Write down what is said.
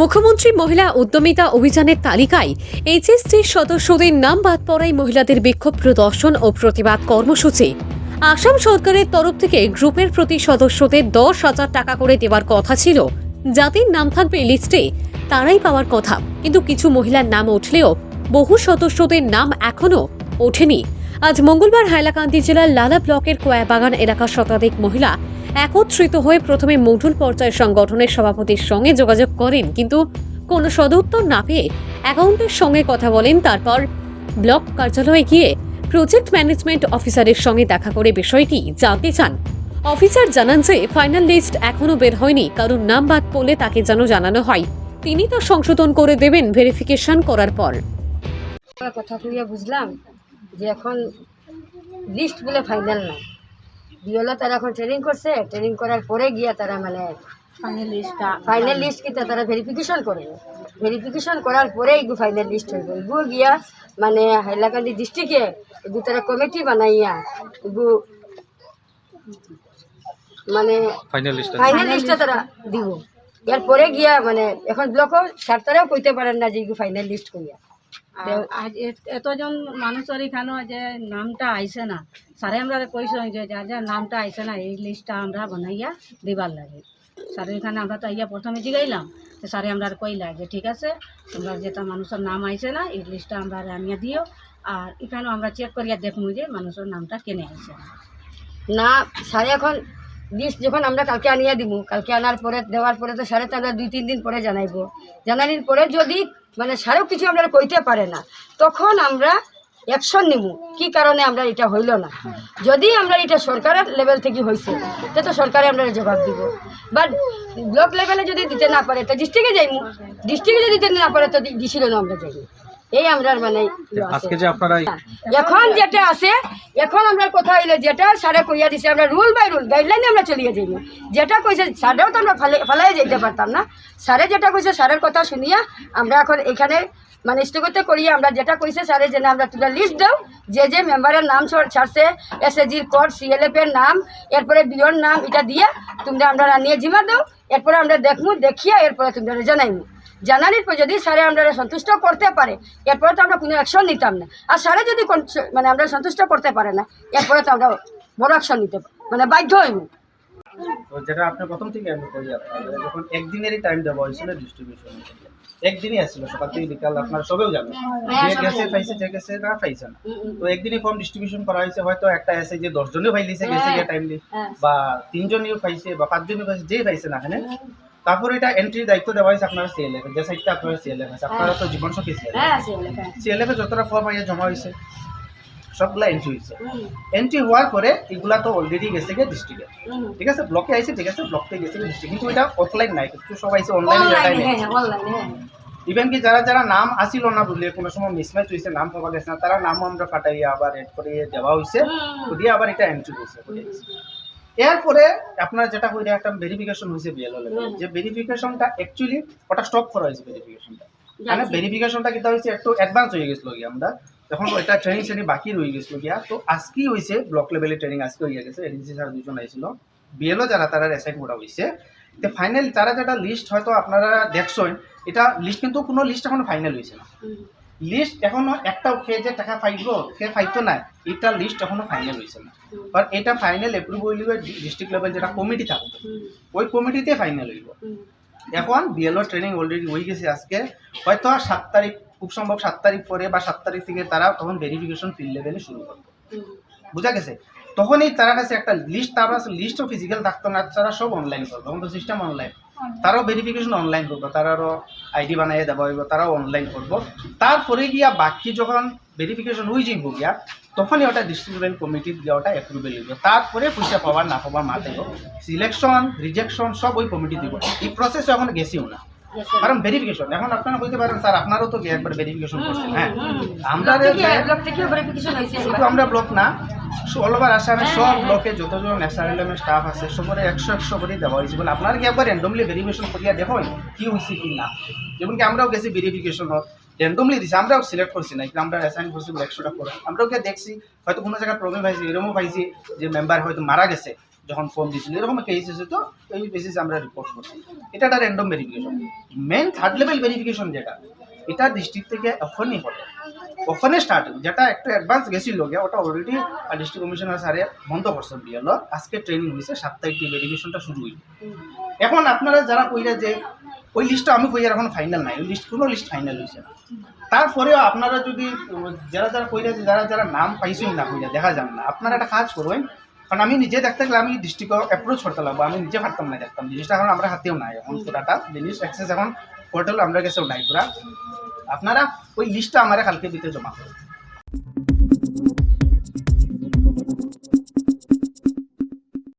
মুখ্যমন্ত্রী মহিলা উদ্যমিতা অভিযানের তালিকায় এইচএসসি সদস্যদের নাম বাদ পড়ায় মহিলাদের বিক্ষোভ প্রদর্শন ও প্রতিবাদ কর্মসূচি। আসাম সরকারের তরফ থেকে গ্রুপের প্রতি সদস্যদের দশ হাজার টাকা করে দেওয়ার কথা ছিল। যাদের নাম থাকবে লিস্টে তারাই পাওয়ার কথা। কিন্তু কিছু মহিলার নাম উঠলেও বহু সদস্যদের নাম এখনও ওঠেনি। আজ মঙ্গলবার হাইলাকান্দি জেলার লালা ব্লকের কোয়াবাগান এলাকার শতাধিক মহিলা একত্রিত হয়ে প্রথমে মণ্ডল পর্যায় সংগঠনের সভাপতির সঙ্গে যোগাযোগ করেন। কিন্তু কোনো সদুত্তর না পেয়ে অ্যাকাউন্টের সঙ্গে কথা বলেন। তারপর ব্লক কার্যালয়ে গিয়ে প্রজেক্ট ম্যানেজমেন্ট অফিসারের সঙ্গে দেখা করে বিষয়টি জানতে চান। অফিসার জানান যে ফাইনাল লিস্ট এখনও বের হয়নি। কারণ নাম বাদ পড়লে তাকে যেন জানানো হয়। তিনি তা সংশোধন করে দেবেন ভেরিফিকেশন করার পর। কথা বুঝলাম যে এখন লিস্ট বলে ফাইনাল নাই বিওলা তারা এখন ট্রেনিং করছে ট্রেনিং করার পরে গিয়া তারা মানে ফাইনাল লিস্টটা ফাইনাল লিস্ট কিন্তু তারা ভেরিফিকেশন করবে ভেরিফিকেশন করার পরে এগু ফাইনাল লিস্ট হইব। এগু গিয়া মানে হাইলাকান্দি ডিস্ট্রিক্টে এগু তারা কমিটি বানাইয়া এগু মানে ফাইনাল লিস্ট ফাইনাল লিস্টটা তারা দিব। এর পরে গিয়া মানে এখন ব্লকও স্যার কইতে পারেন না যে এগু ফাইনাল লিস্ট করিয়া আজ এত- এতজন মানুষের এখানে যে নামটা আইসে না স্যারে আমরা কইসন যে যার যার নামটা আইসে না, এই লিস্টটা আমরা বানাইয়া দিবার লাগে। স্যারের এখানে আমরা তো ইয়া প্রথমে জিগাইলাম তো স্যারে আমরা কইলা যে ঠিক আছে, তোমরা যেটা মানুষের নাম আইসে না, এই লিস্টটা আমরা আনিয়া দিও, আর এখানেও আমরা চেক করিয়া দেখব যে মানুষের নামটা কেনে আইসে না। স্যারে এখন লিস্ট যখন আমরা কালকে আনিয়ে দিব কালকে আনার পরে, দেওয়ার পরে তো স্যারে তো দুই, তিন দিন পরে জানাইবো। জানানির পরে যদি মানে স্যারেও কিছু আমরা কইতে পারে না, তখন আমরা অ্যাকশন নিব কি কারণে আমরা এটা হইল না। যদি আমরা এটা সরকারের লেভেল থেকে হয়েছে তো তো সরকারে আমরা জবাব দিব। বাট ব্লক লেভেলে যদি দিতে না পারে, তো ডিস্ট্রিক্টে যাইমু ডিস্ট্রিক্টে যদি দিতে না পারে, তো না আমরা যাইমু। এই আমরা মানে ইয়ে আজকে যে আপনারা এখন যেটা আছে এখন আমরা কথা হইল যেটা স্যারে কইয়া দিছে আমরা রুল বাই রুল গাইডলাইনে আমরা চলিয়ে যাইব। যেটা কইছে স্যারেও তো আমরা ফালে ফালাই যেতে পারতাম না। স্যারে যেটা কইছে স্যারের কথা শুনিয়া আমরা এখন এখানে মানে স্থগিত করিয়া আমরা যেটা কইছে স্যারে যেন আমরা তুলে লিস্ট দাও। যে যে মেম্বারের নাম ছাড়- ছাড়ছে এস এজির কোড সিএলএফ এর নাম এরপরে বিওর নাম এটা দিয়ে তোমরা আমরা নিয়ে জিমা দাও। এরপরে আমরা দেখমু দেখিয়া এরপরে তোমরা জানাইমু। জানানির পর যদি স্যারে আমরা সন্তুষ্ট করতে পারে এরপরে তো আমরা কোনো অ্যাকশন নিতাম না। আর স্যারে যদি মানে আমরা সন্তুষ্ট করতে পারে না এরপরে তো আমরা বড় অ্যাকশন নিতে মানে বাধ্য হইব। তো যেটা আপনি প্রথম থেকে আমি করি আপনাদের যখন একদিনেরই টাইম দেওয়া হয়েছিল ডিস্ট্রিবিউশন একদিনই আসছিল সকাল থেকে বিকাল আপনারা সবেও জানেন। যে গেছে পাইছে যে গেছে না পাইছে না। তো একদিনই ফর্ম ডিস্ট্রিবিউশন করা হয়েছে হয়তো একটা এসে যে দশজনেও পাইলিছে গেছে গিয়ে টাইমলি বা তিনজনেও পাইছে বা পাঁচজনও পাইছে যেই পাইছে না এখানে তারপর এটা এন্ট্রির দায়িত্ব দেওয়া হয়েছে আপনার সিএলএফ যে সাইডটা আপনার সিএলএফ আছে আপনারা তো জীবন সখী সিএলএফ হ্যাঁ সিএলএফ যতটা ফর্ম আইয়া জমা হয়েছে সবগুলা এন্ট্রি হয়েছে। এন্ট্রি হওয়ার পরে এগুলা তো অলরেডি গেছে গিয়ে ডিস্ট্রিক্টে ঠিক আছে? ব্লকে আইছে ঠিক আছে? ব্লক থেকে গেছে ডিস্ট্রিক্ট কিন্তু এটা অফলাইন নাই কিন্তু সব আইছে অনলাইনে অনলাইনে হ্যাঁ অনলাইনে হ্যাঁ। ইভেন কি যারা যারা নাম আসিল না বুঝলে কোনো সময় মিসম্যাচ হয়েছে নাম পাওয়া গেছে না তারা নামও আমরা ফাটাইয়া আবার এড করে দেওয়া হয়েছে দিয়ে আবার এটা এন্ট্রি হয়েছে এরপরে আপনার যেটা হইলে একটা ভেরিফিকেশন হয়েছে বিএলও লেভেল যে ভেরিফিকেশনটা অ্যাকচুয়ালি ওটা স্টপ করা হয়েছে ভেরিফিকেশনটা মানে ভেরিফিকেশনটা কিন্তু হয়েছে একটু অ্যাডভান্স হয়ে গেছিল গিয়ে আমরা। তখন ওইটা ট্রেনিং শ্রেণি বাকি রয়ে গেছিল গিয়া তো আজকেই হয়েছে ব্লক লেভেলে ট্রেনিং আজকে হয়ে গেছে। এডিসি স্যার দুজন আইছিল। বিএলও যারা তারা অ্যাসাইন করা হয়েছে তো ফাইনাল তারা যেটা লিস্ট হয়তো আপনারা দেখছেন এটা লিস্ট কিন্তু কোনো লিস্ট এখনও ফাইনাল হয়েছে না। লিস্ট এখনও একটা খেয়ে যে টাকা পাইব সে পাইতো না এটা লিস্ট এখনও ফাইনাল হয়েছে না। আর এটা ফাইনাল এপ্রুভ হইলে ডিস্ট্রিক্ট লেভেল যেটা কমিটি থাকবে ওই কমিটিতে ফাইনাল হইব। এখন বিএলও ট্রেনিং অলরেডি হয়ে গেছে আজকে। হয়তো আর সাত তারিখ খুব সম্ভব সাত তারিখ পরে বা সাত তারিখ থেকে তারা তখন ভেরিফিকেশন ফিল্ড লেভেলে শুরু করবে। বুঝা গেছে? তখনই তারা কাছে একটা লিস্ট তার লিস্টও ফিজিক্যাল থাকতো না তারা সব অনলাইন করবে। তখন তো সিস্টেম অনলাইন তারাও ভেরিফিকেশন অনলাইন করব তারারও আইডি বানাই দেওয়া হইব তারাও অনলাইন করব। তারপরে গিয়া বাকি যখন ভেরিফিকেশন হয়ে যাইব গিয়া তখনই ওটা ডিস্ট্রিবিউশন কমিটির গিয়া ওটা অ্যাপ্রুভেল হইব। তারপরে পয়সা পাওয়ার না পাওয়ার মাথায় সিলেকশন রিজেকশন সব ওই কমিটি দিব। এই প্রসেস এখন গেছিও না। কারণ ভেরিফিকেশন এখন আপনারা বলতে পারেন স্যার আপনারও তো একবার ভেরিফিকেশন করছেন। হ্যাঁ আমরা ভেরিফিকেশন হয়েছে শুধু আমরা ব্লক না অল ওভার আসামে সব ব্লকে যতজন এসআরএলএম স্টাফ আছে সবরে একশো একশো করে দেওয়া হয়েছে। বলে আপনারা কি একবার র্যান্ডমলি ভেরিফিকেশন করিয়া দেখুন কি হয়েছে কি না? যেমন কি আমরাও গেছি ভেরিফিকেশন র্যান্ডমলি দিছি আমরাও সিলেক্ট করছি না কিন্তু আমরা অ্যাসাইন করছি একশোটা করে। আমরাও গিয়ে দেখছি হয়তো কোনো জায়গায় প্রবলেম পাইছি এরকমও পাইছি যে মেম্বার হয়তো মারা গেছে যখন ফোন দিয়েছিল এরকম কেস হয়েছে তো এই বেসিসে আমরা রিপোর্ট করছি। এটা একটা random verification main third level verification যেটা এটা ডিস্ট্রিক্ট থেকে এখনই হবে ওখানে স্টার্ট যেটা একটু অ্যাডভান্স গেছিল গিয়া ওটা অলরেডি ডিস্ট্রিক্ট কমিশনার স্যারে বন্ধ করছেন বিএল আজকে ট্রেনিং হয়েছে থেকে ভেরিফিকেশনটা শুরু হইল। এখন আপনারা যারা কইরা যে ওই লিস্টটা আমি কইয়ার এখন ফাইনাল নাই, ওই লিস্ট কোনো লিস্ট ফাইনাল হয়েছে তারপরেও আপনারা যদি, যারা যারা কইরা যে যারা যারা নাম পাইছেন না কইরা, দেখা যান না, আপনারা একটা কাজ করবেন। কারণ আমি নিজে দেখতে গেলে আমি ডিস্ট্রিক্ট অ্যাপ্রোচ করতে লাগবো, আমি নিজে পারতাম না দেখতাম। জিনিসটা এখন আমরা হাতেও নাই, এখন পুরাটা। জিনিস অ্যাক্সেস এখন পোর্টাল আমরা কাছেও নাই পুরা আপনারা ওই লিস্টটা আমার কালকে দিতে জমা করবেন